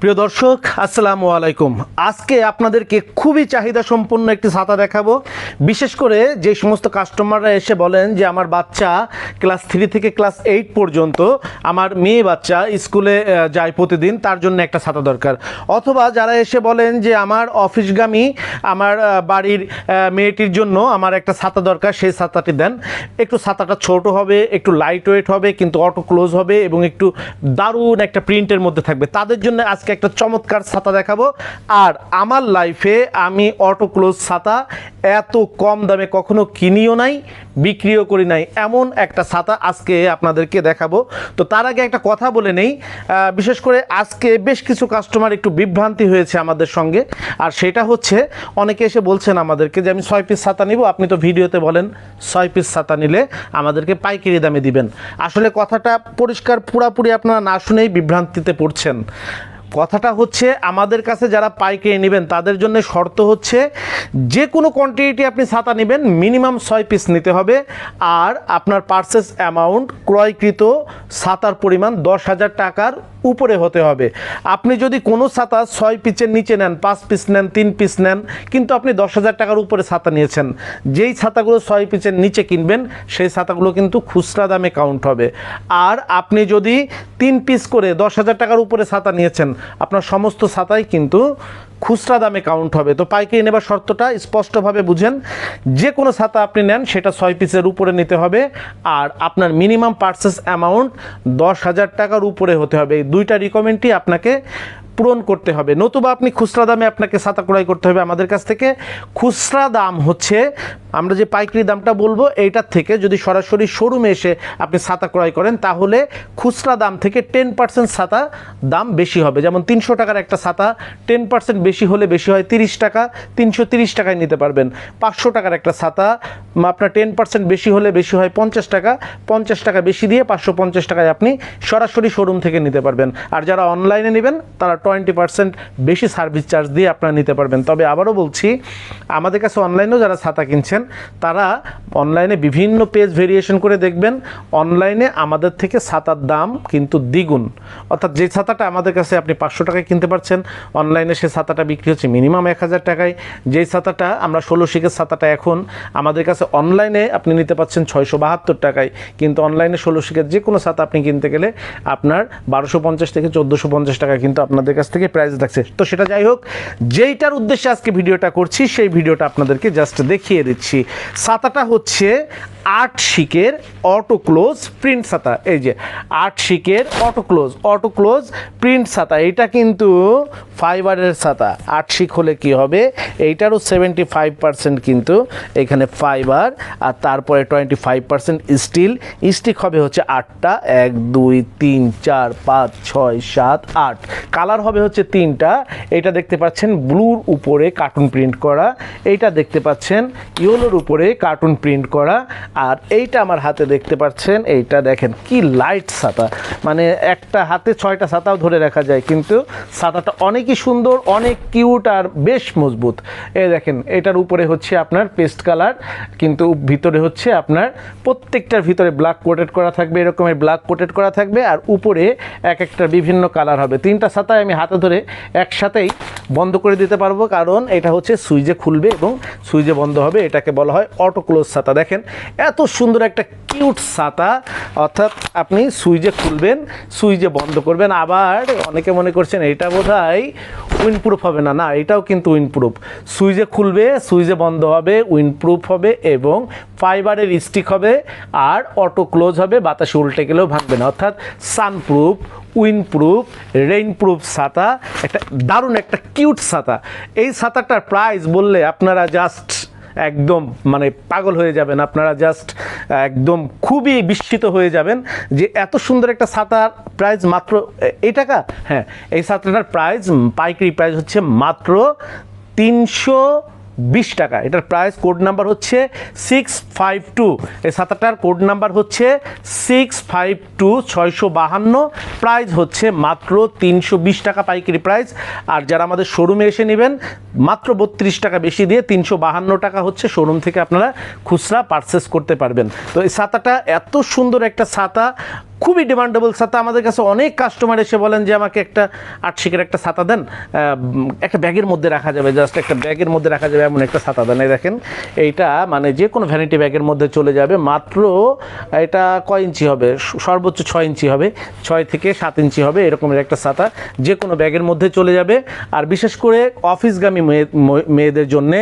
প্রিয় দর্শক, আসসালামু আলাইকুম। আজকে আপনাদেরকে খুবই চাহিদা সম্পন্ন একটি ছাতা দেখাবো। বিশেষ করে যে সমস্ত কাস্টমাররা এসে বলেন যে, আমার বাচ্চা ক্লাস থ্রি থেকে ক্লাস এইট পর্যন্ত আমার মেয়ে বাচ্চা স্কুলে যায় প্রতিদিন, তার জন্য একটা ছাতা দরকার। অথবা যারা এসে বলেন যে, আমার অফিসগামী, আমার বাড়ির মেয়েটির জন্য আমার একটা ছাতা দরকার, সেই ছাতাটি দেন। একটু ছাতাটা ছোট হবে, একটু লাইট ওয়েট হবে, কিন্তু অটো ক্লোজ হবে এবং একটু দারুণ একটা প্রিন্টের মধ্যে থাকবে। তাদের জন্য আজকে একটা চমৎকার ছাতা দেখাবো। আর আমার লাইফে আমি অটো ক্লোজ ছাতা এত কম দামে কখনো কিনিও নাই, বিক্রিও করি নাই। এমন একটা ছাতা আজকে আপনাদেরকে দেখাবো। তো তার আগে একটা কথা বলে নেই বিশেষ করে আজকে বেশ কিছু কাস্টমার একটু বিভ্রান্তি হয়েছে আমাদের সঙ্গে। আর সেটা হচ্ছে, অনেকে এসে বলছেন আমাদেরকে যে, আমি ছয় পিস ছাতা নিব। আপনি তো ভিডিওতে বলেন, ছয় পিস ছাতা নিলে আমাদেরকে পাইকারি দামে দিবেন। আসলে কথাটা পরিষ্কার পুরাপুরি আপনারা না শুনেই বিভ্রান্তিতে পড়ছেন। কথাটা হচ্ছে আমাদের কাছে যারা পাইকারি নেবেন, তাদের জন্য শর্ত হচ্ছে যে কোনো কোয়ান্টিটি আপনি ছাতা নেবেন মিনিমাম ছয় পিস নিতে হবে। আর আপনার পার্সেস অ্যামাউন্ট ক্রয়কৃত ছাতার পরিমাণ দশ হাজার টাকার উপরে হতে হবে। আপনি যদি কোনো ছাতা ছয় পিসের নিচে নেন, পাঁচ পিস নেন, তিন পিস নেন, কিন্তু আপনি দশ হাজার টাকার উপরে ছাতা নিয়েছেন, যেই ছাতাগুলো ছয় পিসের নিচে কিনবেন, সেই ছাতাগুলো কিন্তু খুচরা দামে কাউন্ট হবে। আর আপনি যদি তিন পিস করে দশ হাজার টাকার উপরে ছাতা নিয়েছেন আপনার সমস্ত ছাতাই কিন্তু খুচরা দামে কাউন্ট হবে। তো পাইকারি নেবার শর্তটা স্পষ্টভাবে বুঝেন, যে কোনো ছাতা আপনি নেন, সেটা ছয় পিসের উপরে নিতে হবে, আর আপনার মিনিমাম পার্সেস অ্যামাউন্ট দশ হাজার টাকার উপরে হতে হবে। এই দুইটা রিকমেন্ডই আপনাকে পূরণ করতে হবে। নতুবা আপনি খুচরা দামে আপনাকে ছাতা ক্রয় করতে হবে আমাদের কাছ থেকে। খুচরা দাম হচ্ছে, আমরা যে পাইকারি দামটা বলব, এইটার থেকে যদি সরাসরি শোরুমে এসে আপনি ছাতা ক্রয় করেন, তাহলে খুচরা দাম থেকে টেন পার্সেন্ট ছাতা দাম বেশি হবে। যেমন তিনশো টাকার একটা ছাতা টেন পার্সেন্ট বেশি হলে বেশি হয় তিরিশ টাকা, তিনশো তিরিশ টাকায় নিতে পারবেন। পাঁচশো টাকার একটা ছাতা আপনার টেন পার্সেন্ট বেশি হলে বেশি হয় পঞ্চাশ টাকা পঞ্চাশ টাকা বেশি দিয়ে পাঁচশো পঞ্চাশ টাকায় আপনি সরাসরি শোরুম থেকে নিতে পারবেন। আর যারা অনলাইনে নেবেন, তারা টোয়েন্টি পার্সেন্ট বেশি সার্ভিস চার্জ দিয়ে আপনারা নিতে পারবেন। তবে আবারও বলছি, আমাদের কাছে অনলাইনেও যারা ছাতা কিনছেন, তারা অনলাইনে বিভিন্ন পেজ ভেরিয়েশন করে দেখবেন। অনলাইনে আমাদের থেকে ছাতার দাম কিন্তু দ্বিগুণ। অর্থাৎ যে ছাতাটা আমাদের কাছে আপনি পাঁচশো টাকায় কিনতে পারছেন অনলাইনে সে ছাতাটা বিক্রি হচ্ছে মিনিমাম এক হাজার টাকায়। যেই ছাতাটা আমরা ষোলো শিখের ছাতাটা এখন, আমাদের কাছে অনলাইনে আপনি নিতে পাচ্ছেন ছয়শো বাহাত্তর টাকায়। কিন্তু অনলাইনে ষোলো শিখের যে কোনো ছাতা আপনি কিনতে গেলে আপনার বারোশো পঞ্চাশ থেকে চোদ্দোশো পঞ্চাশ টাকা কিন্তু আপনাদের কাছ থেকে প্রাইজ থাকছে। তো সেটা যাই হোক, যেইটার উদ্দেশ্যে আজকে ভিডিওটা করছি, সেই ভিডিওটা আপনাদেরকে জাস্ট দেখিয়ে দিচ্ছি। সাতাটা হচ্ছে আট শিকের অটো ক্লোজ প্রিন্ট ছাতা। এই যে, আট শিকের auto close auto close print ছাতা। এটা কিন্তু ফাইবারের ছাতা। আট শিক হলে কি হবে? এইটারও সেভেন্টি ফাইভ পার্সেন্ট কিন্তু এখানে ফাইবার, আর তারপরে twenty five percent steel stick হবে হচ্ছে আটটা। এক, দুই, তিন, চার, পাঁচ, ছয়, সাত, আট। কালার হবে হচ্ছে তিনটা। এটা দেখতে পাচ্ছেন ব্লুর উপরে কার্টুন প্রিন্ট করা। এইটা দেখতে পাচ্ছেন ইয়েলোর উপরে কার্টুন প্রিন্ট করা। আর এইটা আমার হাতে দেখতে পাচ্ছেন, এইটা দেখেন কি লাইট ছাতা। মানে একটা হাতে ছয়টা ছাতাও ধরে রাখা যায়, কিন্তু ছাতাটা অনেকই সুন্দর, অনেক কিউট আর বেশ মজবুত। এই দেখেন, এটার উপরে হচ্ছে আপনার পেস্ট কালার কিন্তু ভিতরে হচ্ছে আপনার প্রত্যেকটার ভিতরে ব্ল্যাক কোটেড করা থাকবে, এরকমের ব্ল্যাক কোটেড করা থাকবে, আর উপরে এক একটা বিভিন্ন কালার হবে। তিনটা ছাতায় আমি হাতে ধরে একসাথেই বন্ধ করে দিতে পারব, কারণ এটা হচ্ছে সুইচে খুলবে এবং সুইচে বন্ধ হবে, এটাকে বলা হয় অটো ক্লোজ ছাতা। দেখেন এত সুন্দর একটা কিউট ছাতা। অর্থাৎ আপনি সুইচে খুলবেন, সুইচে বন্ধ করবেন। আবার অনেকে মনে করছেন এটা বোধ হয় উইনপ্রুফ হবে না। না, এটাও কিন্তু উইনপ্রুফ। সুইচে খুলবে, সুইচে বন্ধ হবে, উইনপ্রুফ হবে এবং ফাইবারের স্টিক হবে আর অটো ক্লোজ হবে, বাতাসে উল্টে গেলেও ভাঙবে না। অর্থাৎ সানপ্রুফ, উইনপ্রুফ, রেইনপ্রুফ ছাতা, একটা দারুণ একটা কিউট ছাতা। এই ছাতাটার প্রাইস বললে আপনারা জাস্ট একদম মানে পাগল হয়ে যাবেন। আপনারা জাস্ট একদম খুবই বিস্মিত হয়ে যাবেন যে এত সুন্দর একটা ছাতার প্রাইস মাত্র এই টাকা? হ্যাঁ এই ছাতাটার প্রাইস পাইকারি প্রাইস হচ্ছে মাত্র তিনশো বিশ টাকা। এটার প্রাইস কোড নাম্বার হচ্ছে সিক্স ফাইভ টু এই ছাতাটার কোড নাম্বার হচ্ছে সিক্স ফাইভ টু ছয়শো বাহান্ন। প্রাইস হচ্ছে মাত্র তিনশো বিশ টাকা পাইকারি প্রাইস আর যারা আমাদের শোরুমে এসে নেবেন, মাত্র বত্রিশ টাকা বেশি দিয়ে তিনশো বাহান্ন টাকা হচ্ছে শোরুম থেকে আপনারা খুচরা পারচেস করতে পারবেন। তো এই ছাতাটা এত সুন্দর একটা ছাতা খুবই ডিমান্ডেবল ছাতা আমাদের কাছে অনেক কাস্টমার এসে বলেন যে, আমাকে একটা আটশিকের একটা ছাতা দেন। একটা ব্যাগের মধ্যে রাখা যাবে জাস্ট একটা ব্যাগের মধ্যে রাখা যাবে। এমন একটা ছাতা দেন দেখেন, এইটা মানে যে কোনো ভ্যানিটি ব্যাগের মধ্যে চলে যাবে, মাত্র এটা কয় ইঞ্চি হবে? সর্বোচ্চ ছয় ইঞ্চি হবে, ছয় থেকে সাত ইঞ্চি হবে, এরকমের একটা ছাতা। যে কোনো ব্যাগের মধ্যে চলে যাবে। আর বিশেষ করে অফিসগামী মেয়ে মেয়েদের জন্যে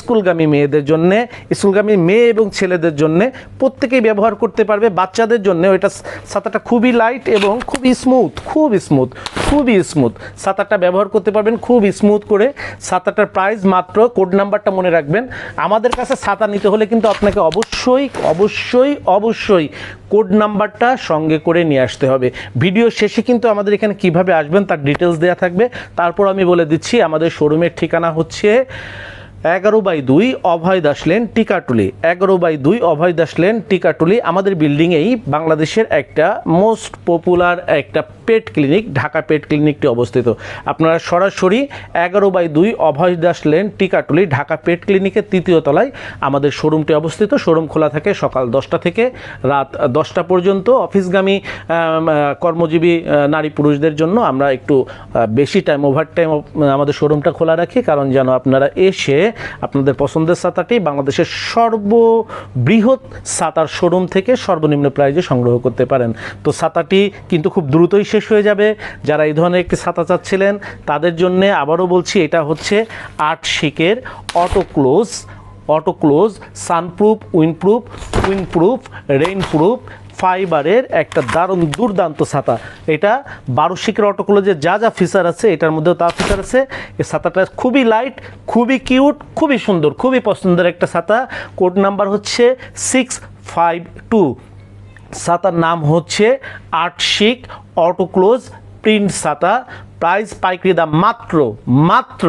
স্কুলগামী মেয়েদের জন্যে স্কুলগামী মেয়ে এবং ছেলেদের জন্যে প্রত্যেকেই ব্যবহার করতে পারবে। বাচ্চাদের জন্য ওইটা ছাতাটা খুবই লাইট এবং খুবই স্মুথ খুব স্মুথ খুবই স্মুথ ছাতাটা ব্যবহার করতে পারবেন খুব স্মুথ করে। ছাতাটার প্রাইস মাত্র কোড নাম্বারটা মনে রাখবেন। আমাদের কাছে ছাতা নিতে হলে কিন্তু আপনাকে অবশ্যই অবশ্যই অবশ্যই কোড নাম্বারটা সঙ্গে করে নিয়ে আসতে হবে। ভিডিও শেষে কিন্তু আমাদের এখানে কীভাবে আসবেন তার ডিটেলস দেওয়া থাকবে। তারপর আমি বলে দিচ্ছি, আমাদের শোরুমের ঠিকানা হচ্ছে এগারো বাই দুই অভয় দাস লেন টিকাটুলি। এগারো বাই দুই অভয় দাস লেন টিকাটুলি আমাদের বিল্ডিংয়েই বাংলাদেশের একটা মোস্ট পপুলার একটা পেট ক্লিনিক, ঢাকা পেট ক্লিনিকটি অবস্থিত। আপনারা সরাসরি এগারো বাই দুই অভয় দাস লেন টিকাটুলি ঢাকা পেট ক্লিনিকের তৃতীয় তলায় আমাদের শোরুমটি অবস্থিত। শোরুম খোলা থাকে সকাল দশটা থেকে রাত দশটা পর্যন্ত। অফিসগামী কর্মজীবী নারী পুরুষদের জন্য আমরা একটু বেশি টাইম ওভার টাইম আমাদের শোরুমটা খোলা রাখি, কারণ যেন আপনারা এসে আপনাদের পছন্দের ছাতাটি বাংলাদেশের সর্ববৃহৎ ছাতার শোরুম থেকে সর্বনিম্ন প্রাইজে সংগ্রহ করতে পারেন। তো ছাতাটি কিন্তু খুব দ্রুতই শেষ হয়ে যাবে। যারা এই ধরনের একটি ছাতা চাচ্ছিলেন, তাদের জন্য আবারও বলছি, এটা হচ্ছে আট শিকের auto close auto close, sunproof windproof windproof rainproof ফাইবারের একটা দারুণ দুর্দান্ত ছাতা। এটা বারো শিকের অটোক্লোজের যা যা ফিচার আছে, এটার মধ্যেও তা ফিচার আছে। এই ছাতাটা খুবই লাইট খুবই কিউট খুবই সুন্দর, খুবই পছন্দের একটা ছাতা। কোড নাম্বার হচ্ছে সিক্স ফাইভ টু ছাতার নাম হচ্ছে আটশিক অটোক্লোজ প্রিন্ট ছাতা। প্রাইস পাইকারি দাম মাত্র মাত্র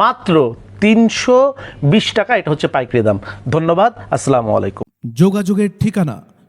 মাত্র তিনশো বিশ টাকা। এটা হচ্ছে পাইকারি দাম। ধন্যবাদ, আসসালামু আলাইকুম। যোগাযোগের ঠিকানা